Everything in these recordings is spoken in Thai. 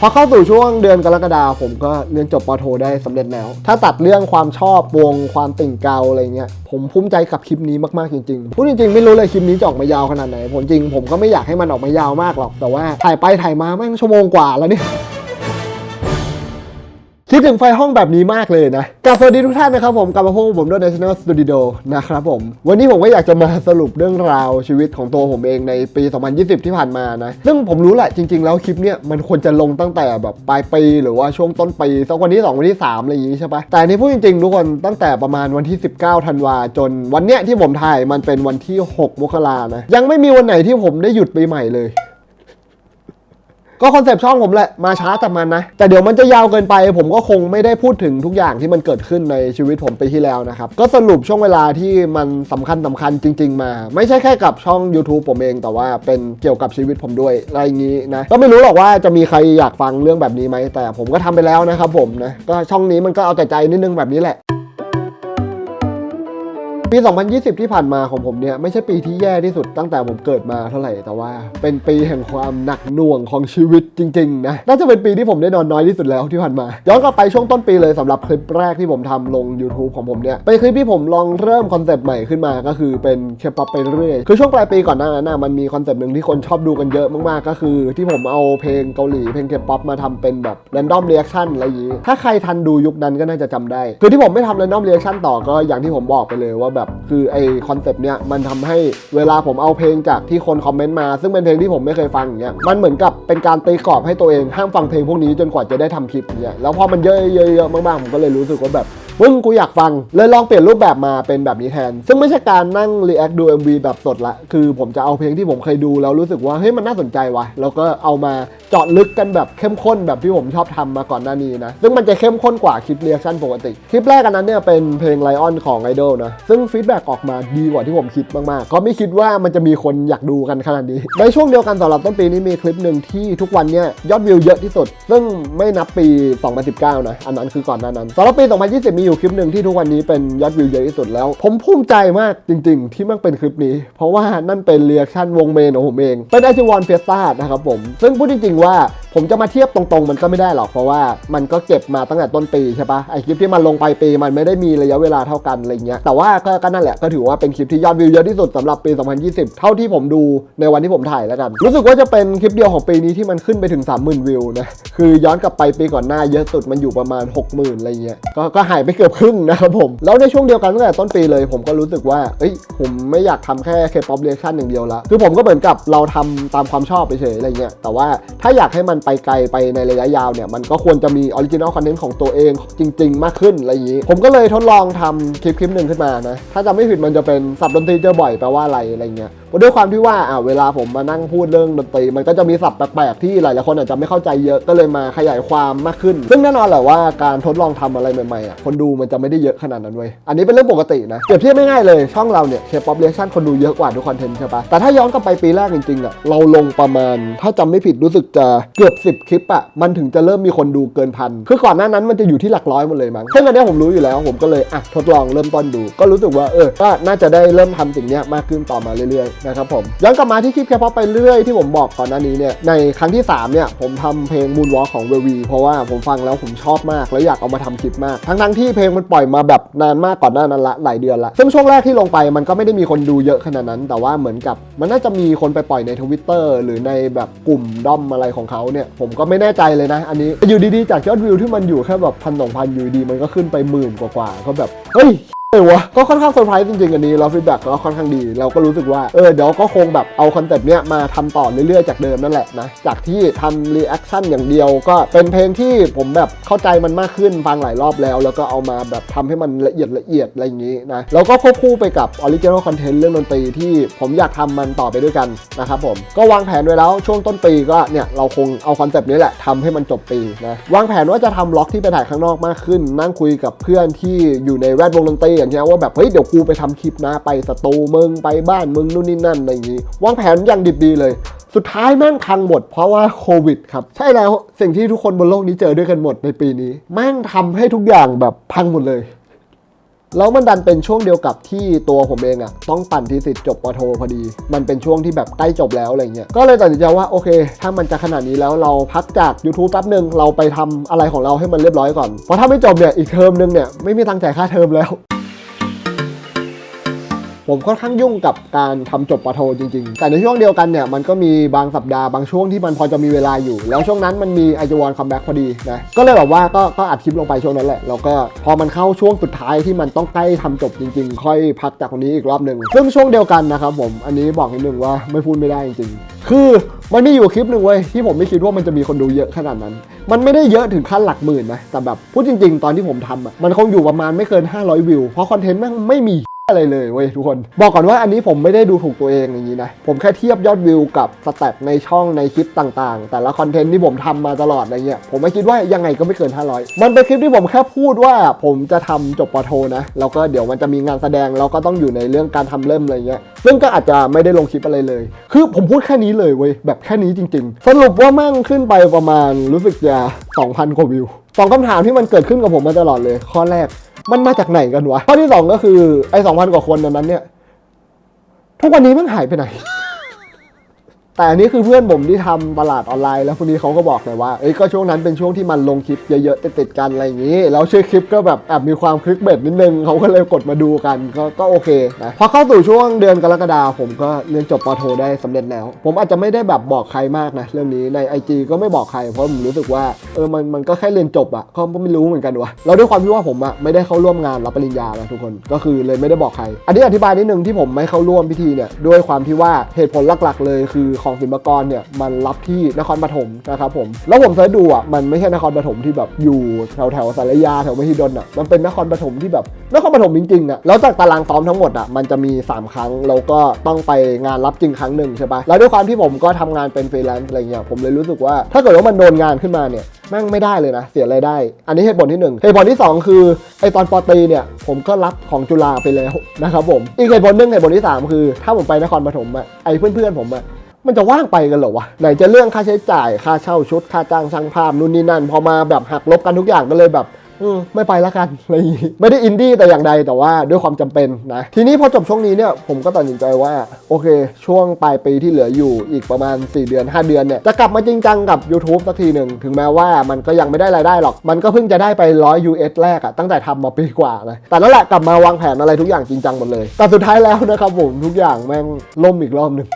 พอเข้าสู่ช่วงเดือนกรกฎาคมผมก็เรียนจบปอโทได้สำเร็จแล้ว ถ้าตัดเรื่องความชอบวงความติ่งเกาอะไรเงี้ยผมภูมิใจกับคลิปนี้มากๆจริงๆพูดจริงๆไม่รู้เลยคลิปนี้จะออกมายาวขนาดไหนผมจริง ผมก็ไม่อยากให้มันออกมายาวมากหรอกแต่ว่าถ่ายไปถ่ายมาแม่งชั่วโมงกว่าแล้วเนี่ย คิดถึงไฟห้องแบบนี้มากเลยนะกลับสวัสดีทุกท่านนะครับผมกลับมาพบกับผมด้วย National Studio นะครับผม วันนี้ผมก็อยากจะมาสรุปเรื่องราวชีวิตของตัวผมเองในปี 2020 ที่ผ่านมานะ ซึ่งผมรู้แหละจริง ๆ แล้วคลิปเนี้ยมันควรจะลงตั้งแต่แบบปลายปีหรือว่าช่วงต้นปีสักวันที่ 2 วันที่ 3 อะไรอย่างงี้ใช่ปะแต่อันพูดจริงๆทุกคนตั้งแต่ประมาณวันที่ 19 ธันวาจนวันเนี้ยที่ผมถ่ายมันเป็นวันที่ 6 มกรานะยังไม่มีวันไหนที่ผมได้หยุดปีใหม่เลย ก็คอนเซปต์ช่องผมแหละ มาช้าแต่มันนะ แต่เดี๋ยวมันจะยาวเกินไป ผมก็คงไม่ได้พูดถึงทุกอย่างที่มันเกิดขึ้นในชีวิตผมปีที่แล้วนะครับ ก็สรุปช่วงเวลาที่มันสำคัญสำคัญจริง ๆ มา ไม่ใช่แค่กับช่อง YouTube ผมเอง แต่ว่าเป็นเกี่ยวกับชีวิตผมด้วยอะไรอย่างนี้นะ ก็ไม่รู้หรอกว่าจะมีใครอยากฟังเรื่องแบบนี้ไหมแต่ผมก็ทำไปแล้วนะครับผมนะก็ช่องนี้มันก็เอาแต่ใจนิดนึงแบบนี้แหละ ปี 2020 ที่ผ่านมาของผมเนี่ยไม่ใช่ปีที่แย่ที่สุดตั้งแต่ผมเกิดมาเท่าไหร่แต่ว่า เป็นปีแห่งความหนักหน่วงของชีวิตจริงๆนะน่าจะเป็นปีที่ผมได้นอนน้อยที่สุดแล้วที่ผ่านมา ย้อนกลับไปช่วงต้นปีเลยสำหรับคลิปแรกที่ผมทำลง YouTube ของผมเนี่ยเป็นคลิปที่ผมลองเริ่มคอนเซปต์ใหม่ขึ้นมาก็คือเป็นเคป๊อปไปเรื่อยคือช่วงปลายปีก่อนหน้านั้นนะมันมีคอนเซปต์หนึ่งที่คนชอบดูกันเยอะมากๆ ก็คือ ที่ผมเอาเพลงเกาหลีเพลงเคป๊อปมาทำเป็นแบบ random reaction อะไรอย่างนี้ถ้าใครทันดูยุคนั้นก็น่าจะจำได้ คือที่ผมไม่ทำ random reaction ต่อก็อย่างที่ผมบอกไปเลยว่าแบบคือไอคอนเซปต์เนี้ยมันทำให้เวลาผมเอาเพลงจากที่คนคอมเมนต์มา ซึ่งเป็นเพลงที่ผมไม่เคยฟังอย่างเงี้ยมันเหมือนกับเป็นการตีกรอบให้ตัวเองห้ามฟังเพลงพวกนี้จนกว่าจะได้ทำคลิปอย่างเงี้ยแล้วพอมันเยอะๆๆมากๆผมก็เลยรู้สึกว่าแบบ มึงกูอยากฟัง เลยลองเปลี่ยนรูปแบบมาเป็นแบบนี้แทน ซึ่งไม่ใช่การนั่งรีแอคดู MV แบบสดละ คือผมจะเอาเพลงที่ผมเคยดูแล้วรู้สึกว่าเฮ้ยมันน่าสนใจว่ะแล้วก็เอามาเจาะลึกกันแบบเข้มข้นแบบที่ผมชอบทำมาก่อนหน้านี้นะ ซึ่งมันจะเข้มข้นกว่าคลิปเรีแอคชั่นปกติ คลิปแรกอันนั้นเนี่ยเป็นเพลง Lion ของ Idol นะ ซึ่งฟีดแบ็กออกมาดีกว่าที่ผมคิดมากๆ ก็ไม่คิดว่ามันจะมีคนอยากดูกันขนาดนี้ ในช่วงเดียวกันสำหรับต้นปีนี้มีคลิปหนึ่งที่ทุกวันเนี่ยยอดวิวเยอะที่สุด ซึ่งไม่นับปี 2019 นะ อันนั้นคือก่อนหน้านั้นสำหรับปี 2020 มีอยู่คลิปหนึ่งที่ทุกวันนี้เป็นยอดวิวเยอะที่สุดแล้ว ผมภูมิใจมากจริง ๆ ที่มันเป็นคลิปนี้ เพราะว่านั่นเป็นเรีแอคชั่นวงเมนของผมเอง เป็นไอจิวอนเฟียสต้านะครับผม ซึ่งพูดจริง ๆ ว่าผมจะมาเทียบตรงๆ มันก็ไม่ได้หรอกเพราะว่ามันก็เก็บมาตั้งแต่ต้นปีใช่ปะไอคลิปที่มันลงไปปีมันไม่ได้มีระยะเวลาเท่ากันอะไรเงี้ยแต่ว่าก็ก็นั่นแหละก็ถือว่าเป็นคลิปที่ยอดวิวเยอะที่สุดสำหรับปี 2020 เท่าที่ผมดูในวันที่ผมถ่ายแล้วกัน รู้สึกว่าจะเป็นคลิปเดียวของปีนี้ที่มันขึ้นไปถึง 30,000 วิวนะคือย้อนกลับไปปีก่อนหน้าเยอะสุดมันอยู่ประมาณ 60,000อะไรเงี้ยก็ก็หายไปเกือบครึ่งนะครับผม แล้วในช่วงเดียวกันตั้งแต่ต้นปีเลย ผมก็รู้สึกว่าเอ้ยผมไม่อยากทำแค่ K-pop reaction อย่างเดียวละคือผมก็เหมือนกับเราทำตามความชอบไปเฉยอะไรเงี้ยแต่ว่าถ้าอยากให้มันไปไกลไปในระยะยาวเนี่ยมันก็ควรจะมีออริจินอลคอนเทนต์ของตัวเองจริง ๆ มากขึ้นอะไรอย่างนี้ ผมก็เลยทดลองทำคลิปคลิปหนึ่งขึ้นมานะถ้าจำไม่ผิดมันจะเป็นสับดนตรีเจอบ่อยแปลว่าอะไรอะไรเงี้ยด้วยความที่ว่าอ่าเวลาผมมานั่งพูดเรื่องดนตรี มันก็จะมีศัพท์แปลกๆที่หลายๆคนอาจจะไม่เข้าใจเยอะก็เลยมาขยายความมากขึ้น ซึ่งแน่นอนแหละว่าการทดลองทำอะไรใหม่ๆอะคนดูมันจะไม่ได้เยอะขนาดนั้นเว้ย อันนี้เป็นเรื่องปกตินะ เปรียบเทียบไม่ง่ายเลย ช่องเราเนี่ยเคป๊อปเรียชั่นคนดูเยอะกว่าทุกคอนเทนต์ใช่ปะแต่ถ้าย้อนกลับไปปีแรกจริงๆอะเราลงประมาณ ถ้าจำไม่ผิดรู้สึกจะเกือบ 10 คลิปอะมันถึงจะเริ่มมีคนดูเกินพัน คือก่อนหน้านั้นมันจะอยู่ที่หลักร้อยหมดเลยมั้งซึ่งอันนี้ผมรู้อยู่แล้ว ผมก็เลยอะทดลองเริ่มต้นดู ก็รู้สึกว่าเออ ก็น่าจะได้เริ่มทำสิ่งนี้มากขึ้นต่อมาเรื่อยๆนะครับผม ย้อนกลับมาที่คลิปแคปไปเรื่อยที่ผมบอกก่อนหน้านี้เนี่ย ในครั้งที่ 3 เนี่ยผมทำเพลง Moonwalk ของเววีเพราะว่าผมฟังแล้วผมชอบมากแล้วอยากเอามาทำคลิปมาก ทั้งๆที่เพลงมันปล่อยมาแบบนานมากก่อนหน้านั้นละหลายเดือนละซึ่งช่วงแรกที่ลงไปมันก็ไม่ได้มีคนดูเยอะขนาดนั้น แต่ว่าเหมือนกับมันน่าจะมีคนไปปล่อยในทวิตเตอร์หรือในแบบกลุ่มด้อมอะไรของเขาเนี่ย ผมก็ไม่แน่ใจเลยนะ อันนี้อยู่ดีๆจากยอดวิวที่มันอยู่แค่แบบพันสองพันอยู่ดีมันก็ขึ้นไปหมื่นกว่าๆก็แบบเฮ้ย เออวะก็ค่อนข้างเซอร์ไพรส์จริงๆอันนี้แล้วฟีดแบ็กก็ค่อนข้างดี เราก็รู้สึกว่าเออเดี๋ยวก็คงแบบเอาคอนเซปต์เนี้ยมาทำต่อเรื่อยๆจากเดิมนั่นแหละนะจากที่ทำรีแอคชั่นอย่างเดียวก็เป็นเพลงที่ผมแบบเข้าใจมันมากขึ้นฟังหลายรอบแล้ว แล้วก็เอามาแบบทำให้มันละเอียดละเอียดอะไรอย่างนี้นะแล้วก็ควบคู่ไปกับออริจินอลคอนเทนต์เรื่องดนตรีที่ผมอยากทำมันต่อไปด้วยกันนะครับผมก็วางแผนไว้แล้วช่วงต้นปีก็เนี่ยเราคงเอาคอนเซปต์นี้แหละทำให้มันจบปีนะวางแผนว่าจะทำล็อกที่ไปถ่ายข้างนอกมากขึ้น นั่งคุยกับเพื่อนที่อยู่ในแวดวงดนตรีอย่ว่าแบบเฮ้ยเดี๋ยวกูไปทำคลิปนะไปสตูมึงไปบ้านมึงนู่นนี่นั่นอะไรอย่างงี้วางแผนอย่างดิบดีเลย สุดท้ายแม่งพังหมดเพราะว่าโควิดครับ ใช่แล้วสิ่งที่ทุกคนบนโลกนี้เจอด้วยกันหมดในปีนี้ แม่งทำให้ทุกอย่างแบบพังหมดเลยแล้วมันดันเป็นช่วงเดียวกับที่ตัวผมเองอะต้องปั่นทีสิทธิ์จบปโทพอดี มันเป็นช่วงที่แบบใกล้จบแล้วอะไรเงี้ยก็เลยตัดสินใจว่าโอเค ถ้ามันจะขนาดนี้แล้วเราพักจาก YouTube แป๊บหนึ่งเราไปทำอะไรของเราให้มันเรียบร้อยก่อนเพราะถ้าไม่จบเนี่ยอีกเทอมนึงเนี่ยไม่มีทางจ่ายค่าเทอมแล้ว ผมค่อนข้างยุ่งกับการทำจบปะโทจริง ๆ แต่ในช่วงเดียวกันเนี่ยมันก็มีบางสัปดาห์บางช่วงที่มันพอจะมีเวลาอยู่ แล้วช่วงนั้นมันมีไอจวอนคัมแบ็กพอดีนะก็เลยแบบว่าก็ก็อัดคลิปลงไปช่วงนั้นแหละแล้วก็พอมันเข้าช่วงสุดท้ายที่มันต้องใกล้ทำจบจริง ๆ ค่อยพักจากตรงนี้อีกรอบหนึ่งซึ่งช่วงเดียวกันนะครับผมอันนี้บอกนิดนึงว่าไม่พูดไม่ได้จริงๆ คือมันมีอยู่คลิปหนึ่งเว้ยที่ผมไม่คิดว่ามันจะมีคนดูเยอะขนาดนั้น มันไม่ได้เยอะถึงขั้นหลักหมื่นนะแต่แบบพูดจริง ๆ ตอนที่ผมทำอะมันคงอยู่ประมาณไม่เกิน 500 วิว เพราะคอนเทนต์แม่งไม่มี อะไรเลยเว้ยทุกคน บอกก่อนว่าอันนี้ผมไม่ได้ดูถูกตัวเองอย่างนี้นะ ผมแค่เทียบยอดวิวกับสแตทในช่องในคลิปต่างๆ แต่ละคอนเทนต์ที่ผมทำมาตลอดอะไรเงี้ยผมไม่คิดว่ายังไงก็ไม่เกิน 500 มันเป็นคลิปที่ผมแค่พูดว่าผมจะทำจบปโทนะ แล้วก็เดี๋ยวมันจะมีงานแสดงแล้วก็ต้องอยู่ในเรื่องการทำเล่มอะไรเงี้ยซึ่งก็อาจจะไม่ได้ลงคลิปอะไรเลย คือผมพูดแค่นี้เลยเว้ยแบบแค่นี้จริง ๆ สรุปว่าแม่งขึ้นไปประมาณรู้สึกจะ2,000กว่าวิวสองคำถามที่มันเกิดขึ้นกับผมมาตลอดเลย ข้อแรก มันมาจากไหนกันวะข้อที่สองก็คือไอ้สองพันกว่าคนนั้นเนี่ย ทุกวันนี้มันหายไปไหน แต่อันนี้คือเพื่อนผมที่ทำตลาดออนไลน์แล้วคนนี้เขาก็บอกเลยว่าเอ้ยก็ช่วงนั้นเป็นช่วงที่มันลงคลิปเยอะๆติดๆกันอะไรอย่างนี้แล้วชื่อคลิปก็แบบแอบมีความคลิกเบ็ดนิดนึงเขาก็เลยกดมาดูกันก็ก็โอเคนะพอเข้าสู่ช่วงเดือนกรกฎาคมผมก็เรียนจบปโทได้สำเร็จแล้ว ผมอาจจะไม่ได้แบบบอกใครมากนะเรื่องนี้ใน IG ก็ไม่บอกใครเพราะผมรู้สึกว่าเออมันมันก็แค่เรียนจบอะก็ไม่รู้เหมือนกันวะแล้วด้วยความที่ว่าผมอะไม่ได้เข้าร่วมงานรับปริญญานะทุกคนก็คือเลยไม่ได้บอกใคร อันนี้อธิบายนิดนึงที่ผมไม่เข้าร่วมพิธีเนี่ยด้วยความที่ว่าเหตุผลหลักๆ เลยคือของศิลปากรเนี่ยมันรับที่นครปฐมนะครับผม แล้วผมเสิร์ชดูอะมันไม่ใช่นครปฐมที่แบบอยู่แถวแถวสารยาแถวมหิดลอะมันเป็นนครปฐมที่แบบนครปฐมจริงๆอะแล้วจากตารางซ้อมทั้งหมดอะมันจะมี 3 ครั้งแล้วก็ต้องไปงานรับจริงครั้งหนึ่งใช่ปะแล้วด้วยความที่ผมก็ทำงานเป็นฟรีแลนซ์อะไรเงี้ยผมเลยรู้สึกว่าถ้าเกิดว่ามันโดนงานขึ้นมาเนี่ยแม่งไม่ได้เลยนะ เสียรายได้ อันนี้เหตุผลที่หนึ่งเหตุผลที่สองคือไอตอนปอตีเนี่ย ผมก็รับของจุฬาไปแล้วนะครับผม อีกเหตุผลหนึ่งเหตุผลที่สามคือ ถ้าผมไปนครปฐมอะไอเพื่อนๆผมอะ มันจะว่างไปกันเหรอวะไหนจะเรื่องค่าใช้จ่ายค่าเช่าชุดค่าจ้างช่างภาพนู่นนี่นั่น พอมาแบบหักลบกันทุกอย่างก็เลยแบบไม่ไปละกันอะไรไม่ได้อินดี้แต่อย่างใดแต่ว่าด้วยความจำเป็นนะ ทีนี้พอจบช่วงนี้เนี่ยผมก็ตัดสินใจว่า โอเค ช่วงปลายปีที่เหลืออยู่อีกประมาณ 4 เดือน 5 เดือนเนี่ย จะกลับมาจริงจังกับ YouTube สักทีหนึ่ง ถึงแม้ว่ามันก็ยังไม่ได้รายได้หรอก มันก็เพิ่งจะได้ไป 100 US แรกอะตั้งแต่ทำมาปีกว่านะแต่นั่นแหละกลับมาวางแผนอะไรทุกอย่างจริงจังหมดเลย แต่สุดท้ายแล้วนะครับผมทุกอย่างแม่งล่มอีกรอบหนึ่ง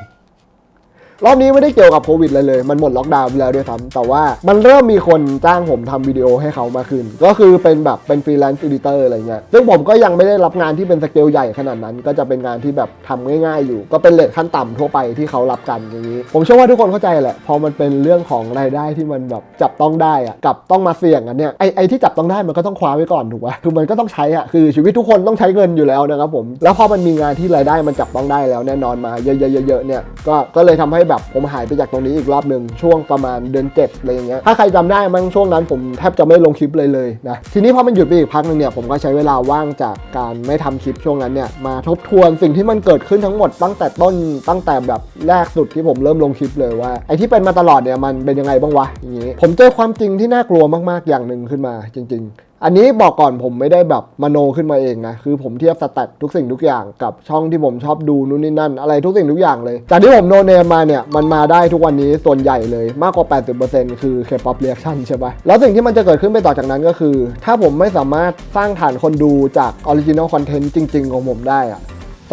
รอบนี้ไม่ได้เกี่ยวกับโควิดเลยเลย มันหมดล็อกดาวน์ไปแล้วด้วยซ้ำแต่ว่ามันเริ่มมีคนจ้างผมทำวิดีโอให้เขามาขึ้น ก็คือเป็นแบบเป็นฟรีแลนซ์อีดิเตอร์อะไรเงี้ยซึ่งผมก็ยังไม่ได้รับงานที่เป็นสเกลใหญ่ขนาดนั้น ก็จะเป็นงานที่แบบทำง่ายๆ อยู่ ก็เป็นเลทขั้นต่ำทั่วไปที่เขารับกันอย่างนี้ ผมเชื่อว่าทุกคนเข้าใจแหละ พอมันเป็นเรื่องของรายได้ที่มันแบบจับต้องได้อะกับต้องมาเสี่ยงกันเนี่ยไอไอที่จับต้องได้มันก็ต้องคว้าไว้ก่อนถูกปะคือมันก็ต้องใช้อะคือชีวิตทุกคนต้องใช้เงินอยู่แล้วนะครับผมแล้วพอมันมีงานที่รายได้มันจับต้องได้แล้วแน่นอนมาเยอะๆๆเนี่ยก็ก็เลยทำให้แบบผมหายไปจากตรงนี้อีกรอบหนึ่งช่วงประมาณเดือนเจ็ดอะไรอย่างเงี้ยถ้าใครจำได้มั้งช่วงนั้นผมแทบจะไม่ลงคลิปเลยเลยนะทีนี้พอมันหยุดไปอีกพักหนึงเนี่ยผมก็ใช้เวลาว่างจากการไม่ทำคลิปช่วงนั้นเนี่ยมาทบทวนสิ่งที่มันเกิดขึ้นทั้งหมดตั้งแต่ต้นตั้งแต่แบบแรกสุดที่ผมเริ่มลงคลิปเลยว่าไอ้ที่เป็นมาตลอดเนี่ยมันเป็นยังไงบ้างวะอย่างงี้ผมเจอความจริงที่น่ากลัวมากๆอย่างหนึ่งขึ้นมาจริง ๆ อันนี้บอกก่อนผมไม่ได้แบบมโนขึ้นมาเองนะ คือผมเทียบสแตททุกสิ่งทุกอย่างกับช่องที่ผมชอบดูนู่นนี่นั่น อะไรทุกสิ่งทุกอย่างเลย จากที่ผมโนเนมมาเนี่ย มันมาได้ทุกวันนี้ส่วนใหญ่เลยมากกว่า 80%คือ K-pop reaction ใช่ปะแล้วสิ่งที่มันจะเกิดขึ้นไปต่อจากนั้นก็คือ ถ้าผมไม่สามารถสร้างฐานคนดูจากออริจินอลคอนเทนต์จริง ๆ ของผมได้อะ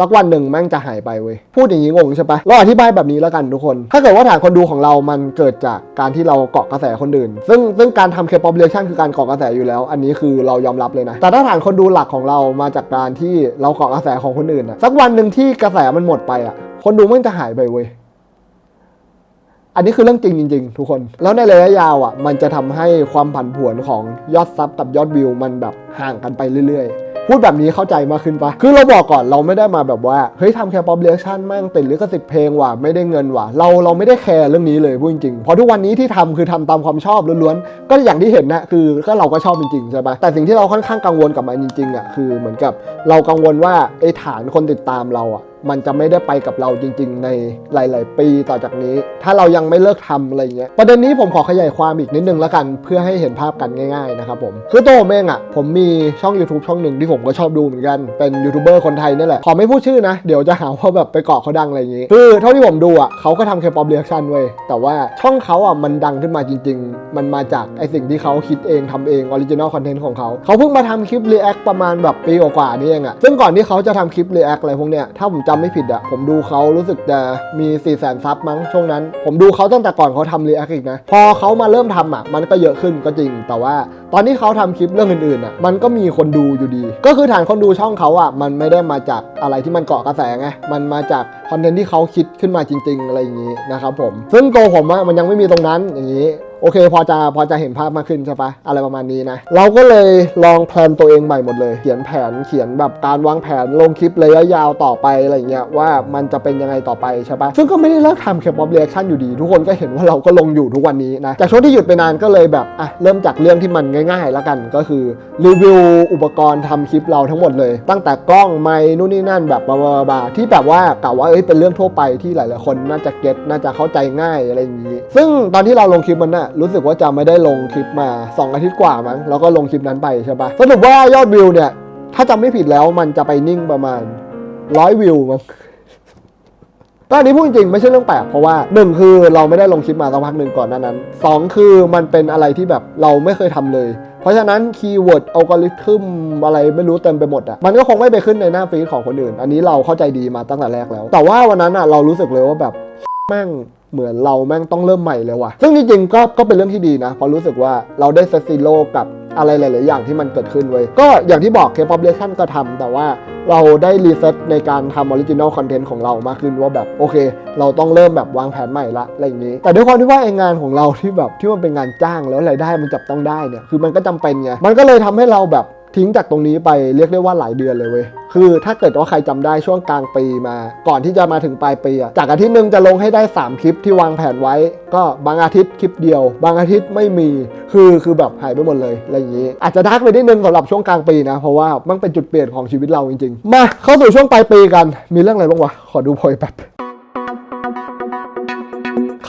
สักวันหนึ่งแม่งจะหายไปเว้ยพูดอย่างนี้งงใช่ปะเราอธิบายแบบนี้แล้วกันทุกคน ถ้าเกิดว่าฐานคนดูของเรามันเกิดจากการที่เราเกาะกระแสคนอื่น ซึ่งซึ่งการทำเคป๊อปเรียชั่นคือการเกาะกระแสอยู่แล้ว อันนี้คือเรายอมรับเลยนะ แต่ถ้าฐานคนดูหลักของเรามาจากการที่เราเกาะกระแสของคนอื่นอะสักวันหนึ่งที่กระแสมันหมดไปอะคนดูแม่งจะหายไปเว้ยอันนี้คือเรื่องจริงจริงๆทุกคน แล้วในระยะยาวอะมันจะทำให้ความผันผวนของยอดซับกับยอดวิวมันแบบห่างกันไปเรื่อยๆ พูดแบบนี้เข้าใจมากขึ้นปะคือเราบอกก่อนเราไม่ได้มาแบบว่าเฮ้ยทำแค่ป๊อปเรียชั่นแม่งติดลิขสิทธิ์เพลงว่ะไม่ได้เงินว่ะเราเราไม่ได้แคร์เรื่องนี้เลยพูดจริงๆเพราะทุกวันนี้ที่ทำคือทำตามความชอบล้วนๆก็อย่างที่เห็นนะคือก็เราก็ชอบจริงๆใช่ปะแต่สิ่งที่เราค่อนข้างกังวลกับมันจริงๆอะคือเหมือนกับเรากังวลว่าไอ้ฐานคนติดตามเราอะ มันจะไม่ได้ไปกับเราจริง ๆ ในหลาย ๆ ปีต่อจากนี้ ถ้าเรายังไม่เลิกทำอะไรเงี้ยประเด็นนี้ผมขอขยายความอีกนิดนึงแล้วกัน เพื่อให้เห็นภาพกันง่ายๆนะครับผมคือตัวผมเองอะผมมีช่อง YouTube ช่องหนึ่งที่ผมก็ชอบดูเหมือนกันเป็นยูทูบเบอร์คนไทยนี่แหละขอไม่พูดชื่อนะ เดี๋ยวจะหาว่าแบบไปเกาะเขาดังอะไรอย่างงี้ คือเท่าที่ผมดูอะเขาก็ทำแคป๊อปเรียกชันเว้ยแต่ว่าช่องเขาอะมันดังขึ้นมาจริง ๆ มันมาจากไอสิ่งที่เขาคิดเองทำเองออริจินอลคอนเทนต์ของเขาเขาเพิ่งมาทำคลิปรีแอคประมาณแบบปีกว่าๆนี่เองอะซึ่งก่อนที่เขาจะทำคลิปรีแอคอะไรพวกเนี้ยถ้าผมจำไม่ผิดอะผมดูเขารู้สึกจะมี4ี่แสนซับมั้งช่วงนั้น ผมดูเขาตั้งแต่ก่อนเขาทำรีแอคอีกนะ พอเขามาเริ่มทำอะมันก็เยอะขึ้นก็จริง แต่ว่าตอนที่เขาทำคลิปเรื่องอื่นๆอะมันก็มีคนดูอยู่ดี ก็คือฐานคนดูช่องเขาอะมันไม่ได้มาจากอะไรที่มันเกาะกระแสไงมันมาจากคอนเทนต์ที่เขาคิดขึ้นมาจริง ๆ อะไรอย่างนี้นะครับผม ซึ่งตัวผมอะมันยังไม่มีตรงนั้นอย่างนี้ โอเค พอจะพอจะเห็นภาพมากขึ้นใช่ปะอะไรประมาณนี้นะ เราก็เลยลองแพลนตัวเองใหม่หมดเลย เขียนแผนเขียนแบบการวางแผนลงคลิประยะยาวต่อไปอะไรเงี้ยว่ามันจะเป็นยังไงต่อไปใช่ปะซึ่งก็ไม่ได้เลิกทำแคปออฟเรียชั่นอยู่ดี ทุกคนก็เห็นว่าเราก็ลงอยู่ทุกวันนี้นะจากช่วงที่หยุดไปนานก็เลยแบบอะเริ่มจากเรื่องที่มันง่ายๆ แล้วกันก็คือรีวิวอุปกรณ์ทำคลิปเราทั้งหมดเลย ตั้งแต่กล้องไมค์นู่นนี่นั่นแบบบาบาที่แบบว่ากะว่าเอ้ยเป็นเรื่องทั่วไปที่หลายๆคนน่าจะเก็ตน่าจะเข้าใจง่ายอะไรอย่างนี้ ซึ่งตอนที่เราลงคลิปมันน่ะรู้สึกว่าจะไม่ได้ลงคลิปมา 2 อาทิตย์กว่ามั้งแล้วก็ลงคลิปนั้นไปใช่ปะสรุปว่ายอดวิวเนี่ย ถ้าจำไม่ผิดแล้วมันจะไปนิ่งประมาณร้อยวิวมั้งก็อันนี้พูดจริงๆไม่ใช่เรื่องแปลกเพราะว่า 1 คือเราไม่ได้ลงคลิปมาสักพักหนึ่งก่อนหนานั้น 2 คือมันเป็นอะไรที่แบบเราไม่เคยทำเลย เพราะฉะนั้นคีย์เวิร์ดอัลกอริทึมอะไรไม่รู้เต็มไปหมดอะมันก็คงไม่ไปขึ้นในหน้าฟีดของคนอื่น อันนี้เราเข้าใจดีมาตั้งแต่แรกแล้ว แต่ว่าวันนั้นอะเรารู้สึกเลยว่าแบบแม่ง เหมือนเราแม่งต้องเริ่มใหม่เลยว่ะ ซึ่งจริงๆก็ก็เป็นเรื่องที่ดีนะเพราะรู้สึกว่าเราได้เซซีโร่กับอะไรหลาย ๆ อย่างที่มันเกิดขึ้นเว้ยก็อย่างที่บอกเคป๊อปเลชั่นก็ทำแต่ว่าเราได้รีเซ็ตในการทำออริจินอลคอนเทนต์ของเรามากขึ้นว่าแบบโอเค เราต้องเริ่มแบบวางแผนใหม่ละอะไรอย่างนี้ แต่ด้วยความที่ว่าไองานของเราที่แบบที่มันเป็นงานจ้างแล้วรายได้มันจับต้องได้เนี่ยคือมันก็จำเป็นไงมันก็เลยทำให้เราแบบ ทิ้งจากตรงนี้ไปเรียกได้ว่าหลายเดือนเลยเว้ย คือถ้าเกิดว่าใครจำได้ช่วงกลางปีมา ก่อนที่จะมาถึงปลายปีอะจากอาทิตย์หนึ่งจะลงให้ได้ 3 คลิปที่วางแผนไว้ ก็บางอาทิตย์คลิปเดียว บางอาทิตย์ไม่มี คือคือแบบหายไปหมดเลยอะไรอย่างนี้ อาจจะดักไปนิดนึงสำหรับช่วงกลางปีนะ เพราะว่ามันเป็นจุดเปลี่ยนของชีวิตเราจริงๆ มาเข้าสู่ช่วงปลายปีกัน มีเรื่องอะไรบ้างวะ ขอดูโพยแป๊บ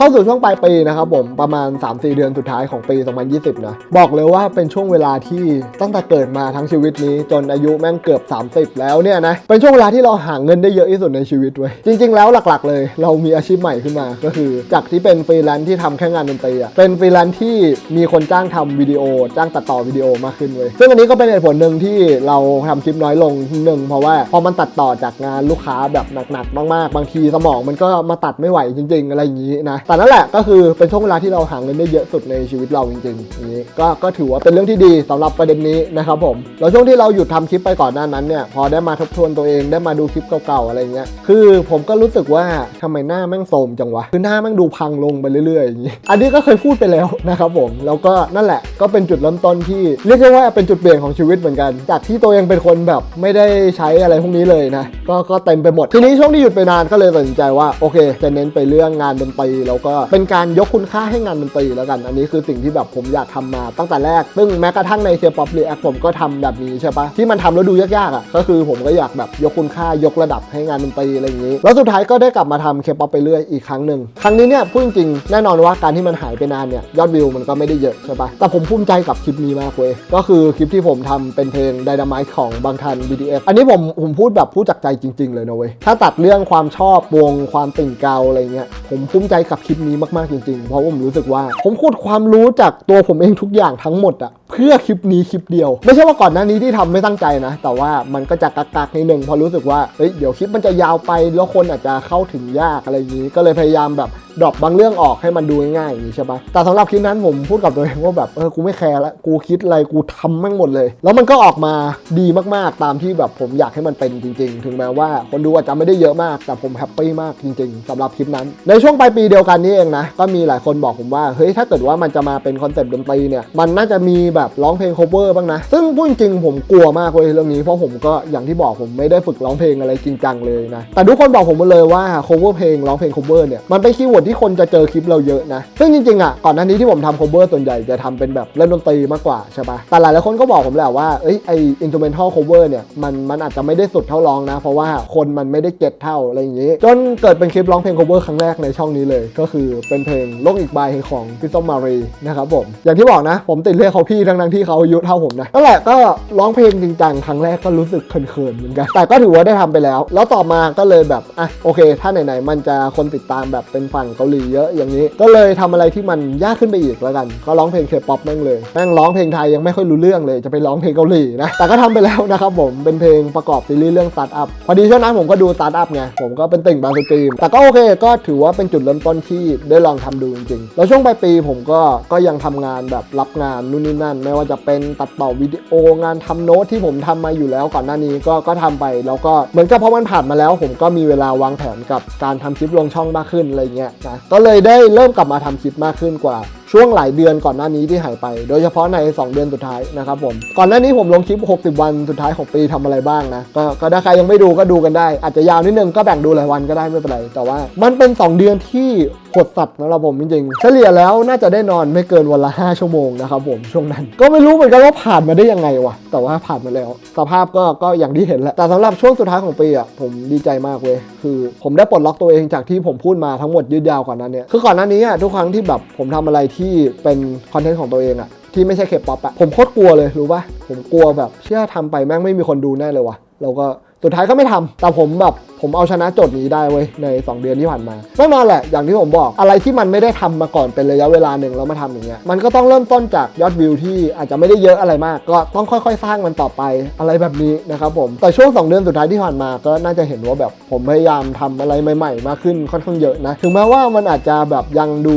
เข้าสู่ช่วงปลายปีนะครับผมประมาณ 3-4 เดือนสุดท้ายของปี 2020 นะ บอกเลยว่าเป็นช่วงเวลาที่ตั้งแต่เกิดมาทั้งชีวิตนี้ จนอายุแม่งเกือบ 30 แล้วเนี่ยนะ เป็นช่วงเวลาที่เราหาเงินได้เยอะที่สุดในชีวิตเว้ยจริง ๆ แล้วหลักๆ เลย เรามีอาชีพใหม่ขึ้นมา ก็คือจากที่เป็นฟรีแลนซ์ที่ทำแค่งานดนตรีอะเป็นฟรีแลนซ์ที่มีคนจ้างทำวิดีโอ จ้างตัดต่อวิดีโอมากขึ้นเว้ยซึ่งอันนี้ก็เป็นเหตุผลหนึ่งที่เราทำคลิปน้อยลงหนึ่งเพราะว่าพอมันตัดต่อจากงานลูกค้าแบบหนักๆมากๆ บางทีสมองมันก็มาตัดไม่ไหวจริง ๆ อะไรอย่างนี้นะแต่นั่นแหละก็คือเป็นช่วงเวลาที่เราหาเงินได้เยอะสุดในชีวิตเราจริงๆนี้ก็ก็ถือว่าเป็นเรื่องที่ดีสำหรับประเด็นนี้นะครับผมแล้วช่วงที่เราหยุดทำคลิปไปก่อนหน้านั้นเนี่ยพอได้มาทบทวนตัวเองได้มาดูคลิปเก่าๆอะไรเงี้ยคือผมก็รู้สึกว่าทำไมหน้าแม่งโทมจังวะคือหน้าแม่งดูพังลงไปเรื่อยๆอย่างนี้อันนี้ก็เคยพูดไปแล้วนะครับผมแล้วก็นั่นแหละก็เป็นจุดเริ่มต้นที่เรียกได้ว่าเป็นจุดเปลี่ยนของชีวิตเหมือนกัน จากที่ตัวเองเป็นคนแบบไม่ได้ใช้อะไรพวกนี้เลยนะก็ก็เต็มไปหมดทีนี้ช่วงที่หยุดไปนานก็เลยตัดสินใจว่าโอเค จะเน้นไปเรื่องงานดนตรีแล้วก็เป็นการยกคุณค่าให้งานดนตรีแล้วกัน อันนี้คือสิ่งที่แบบผมอยากทำมาตั้งแต่แรก ซึ่งแม้กระทั่งในเชียร์ป๊อปรีแอคผมก็ทำแบบนี้ใช่ปะที่มันทำแล้วดูยากๆอะก็คือผมก็อยากแบบยกคุณค่ายกระดับให้งานดนตรีอะไรอย่างนี้ แล้วสุดท้ายก็ได้กลับมาทำเคป๊อปไปเรื่อยอีกครั้งหนึ่งครั้งนี้เนี่ยพูดจริงๆแน่นอนว่าการที่มันหายไปนานเนี่ยยอดวิวมันก็ไม่ได้เยอะใช่ปะแต่ผมภูมิใจกับคลิปนี้มากเว้ยก็คือคลิปที่ผมทำเป็นเพลง Dynamite ของบางทัน BTS อันนี้ผมผมพูดแบบพูดจากใจจริง ๆ เลยนะเว้ยถ้าตัดเรื่องความชอบวงความติ่งเกาอะไรเงี้ยผมภูมิใจกับคลิปลิปนี้มากๆจริงๆ เพราะผมรู้สึกว่า ผมขุดความรู้จากตัวผมเองทุกอย่างทั้งหมดอะ เพื่อคลิปนี้คลิปเดียว ไม่ใช่ว่าก่อนหน้านี้ที่ทำไม่ตั้งใจนะ แต่ว่ามันก็จะกักๆนิดนึงเพราะรู้สึกว่าเฮ้ยเดี๋ยวคลิปมันจะยาวไปแล้วคนอาจจะเข้าถึงยากอะไรอย่างนี้ ก็เลยพยายามแบบดรอปบางเรื่องออกให้มันดูง่ายๆอย่างนี้ใช่ปะแต่สำหรับคลิปนั้นผมพูดกับตัวเองว่าแบบเออกูไม่แคร์ละกูคิดอะไรกูทำแม่งหมดเลย แล้วมันก็ออกมาดีมากๆตามที่แบบผมอยากให้มันเป็นจริง ๆ ถึงแม้ว่าคนดูอาจจะไม่ได้เยอะมาก แต่ผมแฮปปี้มากจริง ๆสำหรับคลิปนั้น ในช่วงปลายปีเดียวกันนี้เองนะก็มีหลายคนบอกผมว่าเฮ้ยถ้าเกิดว่ามันจะมาเป็นคอนเซ็ปต์ดนตรีเนี่ยมันน่าจะมีแบแบบร้องเพลง cover บ้างนะ ซึ่งพูดจริงผมกลัวมากเลยเรื่องนี้เพราะผมก็อย่างที่บอกผมไม่ได้ฝึกร้องเพลงอะไรจริงจังเลยนะ แต่ทุกคนบอกผมมาเลยว่า cover เพลงร้องเพลง cover เนี่ยมันเป็นคีย์เวิร์ดที่คนจะเจอคลิปเราเยอะนะ ซึ่งจริงๆอะก่อนหน้านี้ที่ผมทำ cover ส่วนใหญ่จะทำเป็นแบบเล่นดนตรีมากกว่าใช่ปะแต่หลายๆคนก็บอกผมแหละว่าเอ้ยไอ instrumental cover เนี่ยมันมันอาจจะไม่ได้สุดเท่าร้องนะ เพราะว่าคนมันไม่ได้เก็ตเท่าอะไรอย่างงี้ จนเกิดเป็นคลิปร้องเพลง cover ครั้งแรกในช่องนี้เลย ก็คือเป็นเพลงโลกอีกใบของพี่ส้มมารีนะครับผมอย่างที่บอกนะ ผมติดเรียกเขาพี่ทั้งๆที่เขาอายุเท่าผมนะนั่นแหละก็ร้องเพลงจริงจังครั้งแรกก็รู้สึกเขินๆเหมือนกัน แต่ก็ถือว่าได้ทำไปแล้ว แล้วต่อมาก็เลยแบบอะโอเค ถ้าไหนๆมันจะคนติดตามแบบเป็นฝั่งเกาหลีเยอะอย่างนี้ ก็เลยทำอะไรที่มันยากขึ้นไปอีกแล้วกัน ก็ร้องเพลงเคป๊อปแม่งเลยแม่งร้องเพลงไทยยังไม่ค่อยรู้เรื่องเลยจะไปร้องเพลงเกาหลีนะแต่ก็ทำไปแล้วนะครับผมเป็นเพลงประกอบซีรีส์เรื่องสตาร์ทอัพพอดีช่วงนั้นผมก็ดูสตาร์ทอัพไงผมก็เป็นติ่งบางสตรีมแต่ก็โอเคก็ถือว่าเป็นจุดเริ่มต้นที่ได้ลองทำดูจริงๆแล้วช่วงปลายปีผมก็ก็ยังทำงานแบบรับงานนู่นนี่นั่นไม่ว่าจะเป็นตัดต่อวิดีโองานทำโน้ตที่ผมทำมาอยู่แล้วก่อนหน้านี้ก็ก็ทำไปแล้วก็เหมือนกับพอมันผ่านมาแล้ว ผมก็มีเวลาวางแผนกับการทำคลิปลงช่องมากขึ้นอะไรเงี้ยนะก็เลยได้เริ่มกลับมาทำคลิปมากขึ้นกว่าช่วงหลายเดือนก่อนหน้านี้ที่หายไป โดยเฉพาะใน 2 เดือนสุดท้ายนะครับผม ก่อนหน้านี้ผมลงคลิป 60 วันสุดท้ายของปีทำอะไรบ้างนะก็ก็ถ้าใครยังไม่ดูก็ดูกันได้ อาจจะยาวนิดนึงก็แบ่งดูหลายวันก็ได้ไม่เป็นไร แต่ว่ามันเป็น 2 เดือนที่กดสัตว์สำหรับผมจริงๆ เฉลี่ยแล้วน่าจะได้นอนไม่เกินวันละ 5 ชั่วโมงนะครับผมช่วงนั้น ก็ไม่รู้เหมือนกันว่าผ่านมาได้ยังไงวะแต่ว่าผ่านมาแล้ว สภาพก็ก็อย่างที่เห็นแหละแต่สำหรับช่วงสุดท้ายของปีอะผมดีใจมากเว้ยคือ ผมได้ปลดล็อกตัวเองจากที่ผมพูดมาทั้งหมดยืดยาวก่อนนั้นเนี่ยคือก่อนหน้านี้อะทุกครั้งที่แบบผมทำอะไรที่เป็นคอนเทนต์ของตัวเองอะที่ไม่ใช่เคป๊อปอะผมโคตรกลัวเลยรู้ป่ะผมกลัวแบบเชื่อทำไปแม่งไม่มีคนดูแน่เลยวะแล้วก็ สุดท้ายก็ไม่ทำแต่ผมแบบผมเอาชนะโจทย์นี้ได้เว้ยใน 2 เดือนที่ผ่านมาแน่นอนแหละอย่างที่ผมบอกอะไรที่มันไม่ได้ทำมาก่อนเป็นระยะเวลาหนึ่งแล้วมาทำอย่างเงี้ยมันก็ต้องเริ่มต้นจากยอดวิวที่อาจจะไม่ได้เยอะอะไรมาก ก็ต้องค่อย ๆ สร้างมันต่อไปอะไรแบบนี้นะครับผมแต่ช่วง 2 เดือนสุดท้ายที่ผ่านมาก็น่าจะเห็นว่าแบบผมพยายามทำอะไรใหม่ๆ มากขึ้นค่อนข้างเยอะนะถึงแม้ว่ามันอาจจะแบบยังดู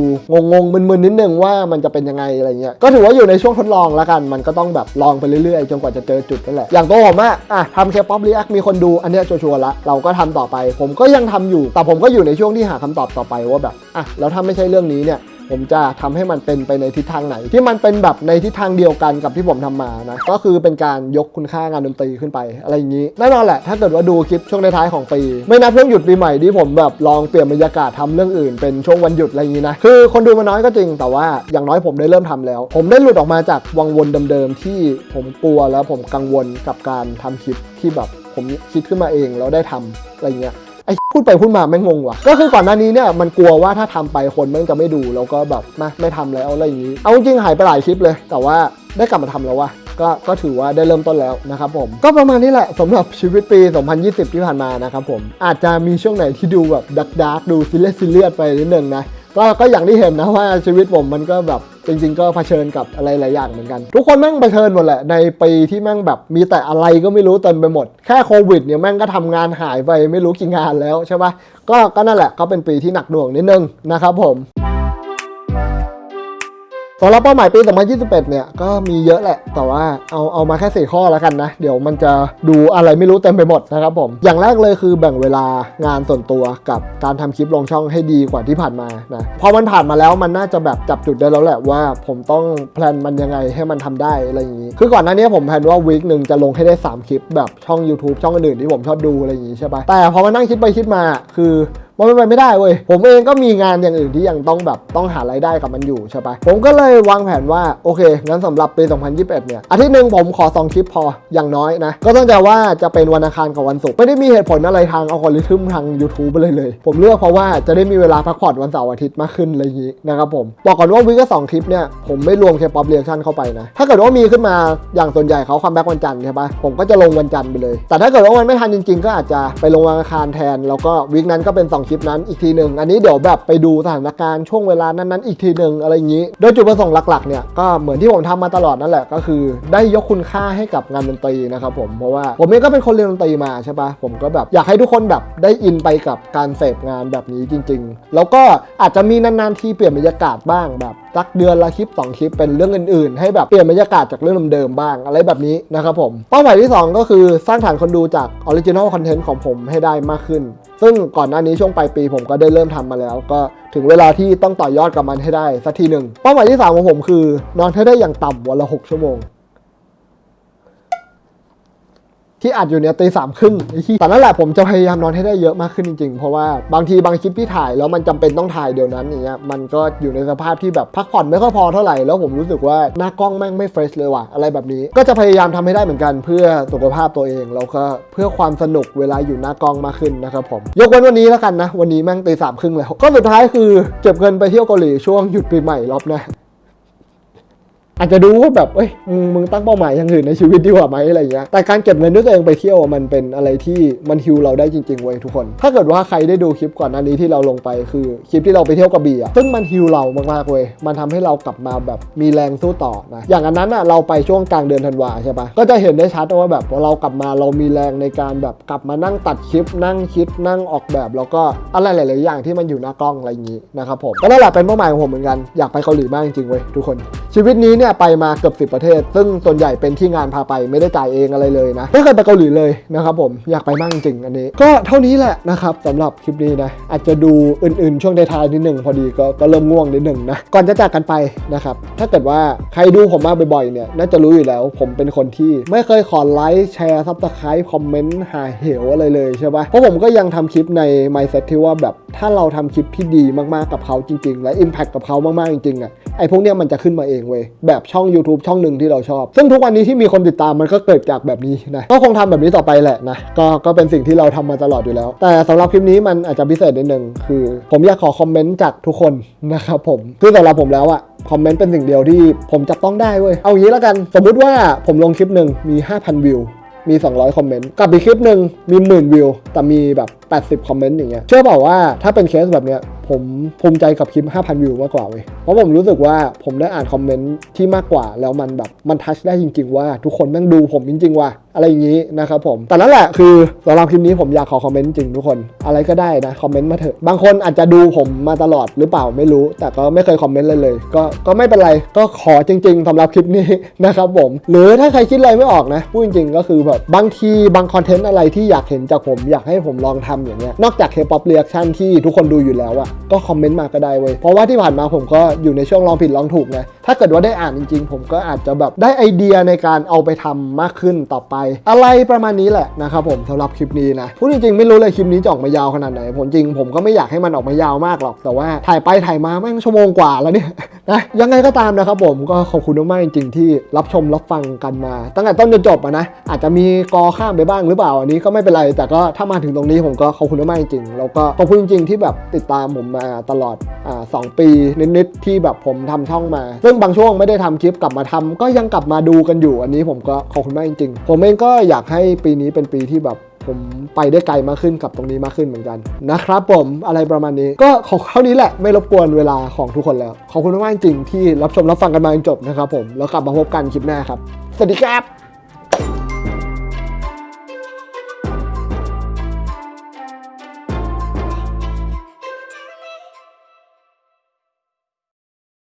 งงๆมึนๆนิดนึงว่ามันจะเป็นยังไงอะไรเงี้ยก็ถือว่าอยู่ในช่วงทดลองแล้วกัน มันก็ต้องแบบลองไปเรื่อยๆจนกว่าจะเจอจุดนั่นแหละอย่างตัวผมอะอะทำเคป๊อปรีแอคมีคนดูอันนี้ชัวร์ละเราก็ทำต่อไป ผมก็ยังทำอยู่ แต่ผมก็อยู่ในช่วงที่หาคำตอบต่อไปว่าแบบอะแล้วถ้าไม่ใช่เรื่องนี้เนี่ยผมจะทำให้มันเป็นไปในทิศทางไหน ที่มันเป็นแบบในทิศทางเดียวกันกับที่ผมทำมานะก็คือเป็นการยกคุณค่างานดนตรีขึ้นไป อะไรอย่างนี้แน่นอนแหละ ถ้าเกิดว่าดูคลิปช่วงท้ายของปี ไม่นับเรื่องหยุดปีใหม่ที่ผมแบบลองเปลี่ยนบรรยากาศทำเรื่องอื่นเป็นช่วงวันหยุดอะไรอย่างนี้นะคือคนดูมาน้อยก็จริง แต่ว่าอย่างน้อยผมได้เริ่มทำแล้ว ผมได้หลุดออกมาจากวังวนเดิมๆที่ผมกลัวแล้วผมกังวลกับการทำคลิปที่แบบ ผมคิดขึ้นมาเองแล้วได้ทำอะไรเงี้ยไอ้พูดไปพูดมาไม่งงว่ะ ก็คือก่อนหน้านี้เนี่ยมันกลัวว่าถ้าทำไปคนแม่งจะไม่ดูแล้วก็แบบมาไม่ทำแล้วอะไรอย่างนี้ เอาจริงหายไปหลายคลิปเลย แต่ว่าได้กลับมาทำแล้ววะก็ก็ถือว่าได้เริ่มต้นแล้วนะครับผม ก็ประมาณนี้แหละสำหรับชีวิตปี 2020 ที่ผ่านมานะครับผมอาจจะมีช่วงไหนที่ดูแบบดักดักดูซิเลียสซิเลียสไปนิดนึงนะ ก็ก็อย่างที่เห็นนะว่าชีวิตผมมันก็แบบจริง ๆ ก็เผชิญกับอะไรหลายอย่างเหมือนกัน ทุกคนแม่งเผชิญหมดแหละในปีที่แม่งแบบมีแต่อะไรก็ไม่รู้เต็มไปหมด แค่โควิดเนี่ยแม่งก็ทำงานหายไปไม่รู้กี่งานแล้วใช่ปะก็ก็นั่นแหละก็เป็นปีที่หนักหน่วงนิดนึงนะครับผม สำหรับเป้าหมายปี 2021 เนี่ยก็มีเยอะแหละ แต่ว่าเอาเอามาแค่สี่ข้อแล้วกันนะ เดี๋ยวมันจะดูอะไรไม่รู้เต็มไปหมดนะครับผม อย่างแรกเลยคือแบ่งเวลางานส่วนตัวกับการทำคลิปลงช่องให้ดีกว่าที่ผ่านมานะพอมันผ่านมาแล้วมันน่าจะแบบจับจุดได้แล้วแหละว่า ผมต้องแพลนมันยังไงให้มันทำได้อะไรอย่างนี้ คือก่อนหน้านี้ผมแพลนว่าวีคหนึ่งจะลงให้ได้ 3 คลิปแบบช่อง YouTube ช่องอื่นๆที่ผมชอบดูอะไรอย่างนี้ใช่ปะแต่พอมานั่งคิดไปคิดมาคือ มันเป็นไปไม่ได้เว้ยผมเองก็มีงานอย่างอื่นที่ยังต้องแบบต้องหารายได้กับมันอยู่ใช่ปะผมก็เลยวางแผนว่าโอเคงั้นสำหรับปี 2021 เนี่ยอาทิตย์หนึ่งผมขอ 2 คลิปพออย่างน้อยนะ ก็ต้องจว่าจะเป็นวันอังคารกับวันศุกร์ไม่ได้มีเหตุผลอะไรทางอัลกอริทึมทาง YouTube ไปเลยเลย ผมเลือกเพราะว่าจะได้มีเวลาพักผ่อนวันเสาร์อาทิตย์มากขึ้นอะไรอย่างนี้นะครับผมบอกก่อนว่าวิกก็สองคลิปเนี่ยผมไม่รวมเคป๊อปเรียกชั่นเข้าไปนะถ้าเกิดว่ามีขึ้นมาอย่างส่วนใหญ่เขาคัมแบ็กวันจันทร์ใช่ปะผมก็จะลงวันจันทร์ไปเลย แต่ถ้าเกิดว่ามันไม่ทันจริง ๆ ก็อาจจะไปลงวันอังคารแทน แล้วก็วิกนั้นก็เป็นของคลิปนั้นอีกทีหนึ่งอันนี้เดี๋ยวแบบไปดูสถานการณ์ช่วงเวลานั้นๆอีกทีหนึ่งอะไรอย่างนี้ โดยจุดประสงค์หลักๆเนี่ยก็เหมือนที่ผมทำมาตลอดนั่นแหละก็คือ ได้ยกคุณค่าให้กับงานดนตรีนะครับผมเพราะว่าผมเองก็เป็นคนเรียนดนตรีมาใช่ปะผมก็แบบอยากให้ทุกคนแบบได้อินไปกับการเสพงานแบบนี้จริง ๆ แล้วก็อาจจะมีนานๆทีเปลี่ยนบรรยากาศบ้างแบบ สักเดือนละคลิป 2 คลิปเป็นเรื่องอื่นๆ ให้แบบเปลี่ยนบรรยากาศจากเรื่องเดิมๆบ้างอะไรแบบนี้นะครับผม เป้าหมายที่ 2 ก็คือสร้างฐานคนดูจากออริจินอลคอนเทนต์ของผมให้ได้มากขึ้น ซึ่งก่อนหน้านี้ช่วงปลายปีผมก็ได้เริ่มทำมาแล้ว ก็ถึงเวลาที่ต้องต่อยอดกับมันให้ได้สักทีหนึ่งเป้าหมายที่ 3 ของผมคือนอนให้ได้อย่างต่ำวันละ 6 ชั่วโมง ที่อัดอยู่เนี่ยตีสามครึ่งไอ้ที่แต่นั่นแหละผมจะพยายามนอนให้ได้เยอะมากขึ้นจริงๆ เพราะว่าบางทีบางคลิปที่ถ่ายแล้วมันจำเป็นต้องถ่ายเดี๋ยวนั้นอย่างเงี้ยมันก็อยู่ในสภาพที่แบบพักผ่อนไม่ค่อยพอเท่าไหร่แล้วผมรู้สึกว่าหน้ากล้องแม่งไม่เฟรชเลยว่ะอะไรแบบนี้ ก็จะพยายามทำให้ได้เหมือนกันเพื่อสุขภาพตัวเองแล้วก็เพื่อความสนุกเวลาอยู่หน้ากล้องมากขึ้นนะครับผมยกเว้นวันนี้แล้วกันนะ วันนี้แม่งตีสามครึ่งแล้วก็สุดท้ายคือเก็บเงินไปเที่ยวเกาหลีช่วงหยุดปีใหม่รอบหน้า อาจจะดูว่าแบบเอ้ยมึงมึงตั้งเป้าหมายอย่างอื่นในชีวิตดีกว่าไหมอะไรเงี้ยแต่การเก็บเงินด้วยตัวเองไปเที่ยวมันเป็นอะไรที่มันฮิวเราได้จริงๆเว้ยทุกคน ถ้าเกิดว่าใครได้ดูคลิปก่อนหน้านี้ที่เราลงไปคือคลิปที่เราไปเที่ยวกระบี่อะซึ่งมันฮิวเรามากๆเว้ยมันทำให้เรากลับมาแบบมีแรงสู้ต่อนะอย่างอันนั้นอะเราไปช่วงกลางเดือนธันวาใช่ปะก็จะเห็นได้ชัดว่าแบบเรากลับมาเรามีแรงในการแบบกลับมานั่งตัดคลิป นั่งคิดนั่งออกแบบ แล้วก็อะไรหลาย ๆ อย่างที่มันอยู่หน้ากล้องอะไรอย่างนี้นะครับผมก็นั่นแหละเป็นเป้าหมายของผมเหมือนกันอยากไปเกาหลีมากจริงๆเว้ยทุกคนชีวิตนี้เนี่ยไปมาเกือบ 10 ประเทศ ซึ่งส่วนใหญ่เป็นที่งานพาไปไม่ได้จ่ายเองอะไรเลยนะไม่เคยไปเกาหลีเลยนะครับผมอยากไปมากจริงอันนี้ ก็เท่านี้แหละนะครับสำหรับคลิปนี้นะอาจจะดูอื่นๆ ช่วงท้ายๆนิดหนึ่งพอดีก็ก็เริ่มง่วงนิดหนึ่งนะก่อนจะจากกันไปนะครับถ้าเกิดว่าใครดูผมมาบ่อยๆเนี่ยน่าจะรู้อยู่แล้ว ผมเป็นคนที่ไม่เคยขอไลค์แชร์ซับสไครป์คอมเมนต์หาเหวอะไรเลยใช่ปะเพราะผมก็ยังทำคลิปใน mindset ที่ว่าแบบถ้าเราทำคลิปที่ดีมากๆกับเขาจริง ๆ และ impact กับเขามากๆจริงๆอะไอ้พวกเนี้ยมันจะขึ้นมาเองเว้ยแแบบช่อง YouTube ช่องหนึ่งที่เราชอบ ซึ่งทุกวันนี้ที่มีคนติดตามมันก็เกิดจากแบบนี้นะก็คงทำแบบนี้ต่อไปแหละนะก็ก็เป็นสิ่งที่เราทำมาตลอดอยู่แล้ว แต่สำหรับคลิปนี้มันอาจจะพิเศษนิดนึงคือ ผมอยากขอคอมเมนต์จากทุกคนนะครับผมคือสำหรับผมแล้วอะคอมเมนต์เป็นสิ่งเดียวที่ผมจับต้องได้เว้ยเอางี้แล้วกัน สมมุติว่าผมลงคลิปหนึ่งมี 5,000 วิวมี 200 คอมเมนต์ กับอีกคลิปหนึ่งมีหมื่นวิว แต่มีแบบ 80 คอมเมนต์อย่างเงี้ยเชื่อเปล่าว่าถ้าเป็นเคสแบบเนี้ยผมภูมิใจกับคลิป 5,000 วิวมากกว่าเว้ย เพราะผมรู้สึกว่าผมได้อ่านคอมเมนต์ที่มากกว่า แล้วมันแบบมันทัชได้จริง ๆ ว่า ทุกคนแม่งดูผมจริง ๆ ว่า อะไรอย่างนี้นะครับผม แต่นั่นแหละคือสำหรับคลิปนี้ผมอยากขอคอมเมนต์จริงทุกคน อะไรก็ได้นะ คอมเมนต์มาเถอะ บางคนอาจจะดูผมมาตลอดหรือเปล่าไม่รู้ แต่ก็ไม่เคยคอมเมนต์เลยเลย ก็ก็ไม่เป็นไร ก็ขอจริง ๆสำหรับคลิปนี้นะครับผม หรือถ้าใครคิดอะไรไม่ออกนะ พูดจริงๆ ก็คือแบบบางทีบางคอนเทนต์อะไรที่อยากเห็นจากผมอยากให้ผมลองทำอย่างเงี้ยนอกจาก K-pop reaction ที่ทุกคนดูอยู่แล้วอะก็คอมเมนต์มาก็ได้เว้ยเพราะว่าที่ผ่านมาผมก็อยู่ในช่วงลองผิดลองถูกนะถ้าเกิดว่าได้อ่านจริง ๆ ผมก็อาจจะแบบได้ไอเดียในการเอาไปทำมากขึ้นต่อไป อะไรประมาณนี้แหละนะครับผมสำหรับคลิปนี้นะพูดจริงๆไม่รู้เลยคลิปนี้จะออกมายาวขนาดไหนผมจริงผมก็ไม่อยากให้มันออกมายาวมากหรอกแต่ว่าถ่ายไปถ่ายมาแม่งชั่วโมงกว่าแล้วเนี่ยนะยังไงก็ตามนะครับผมก็ขอบคุณมากจริงๆที่รับชมรับฟังกันมา ตั้งแต่ต้นจนจบอะนะอาจจะมีกอข้ามไปบ้างหรือเปล่าอันนี้ก็ไม่เป็นไร แต่ก็ถ้ามาถึงตรงนี้ผมก็ขอบคุณมากจริงๆแล้วก็ขอบคุณจริงๆที่แบบติดตามผมมาตลอดอ่าสองปีนิดๆที่แบบผมทำช่องมา ซึ่งบางช่วงไม่ได้ทำคลิปกลับมาทำก็ยังกลับมาดูกันอยู่อันนี้ผมก็ขอบคุณมากจริงๆ ผมเองก็อยากให้ปีนี้เป็นปีที่แบบผมไปได้ไกลมากขึ้นกับตรงนี้มากขึ้นเหมือนกันนะครับผมอะไรประมาณนี้ ก็ขอเท่านี้แหละไม่รบกวนเวลาของทุกคนแล้ว ขอบคุณมากจริงๆที่รับชมรับฟังกันมาจนจบนะครับผมแล้วกลับมาพบกันคลิปหน้าครับ สวัสดีครับ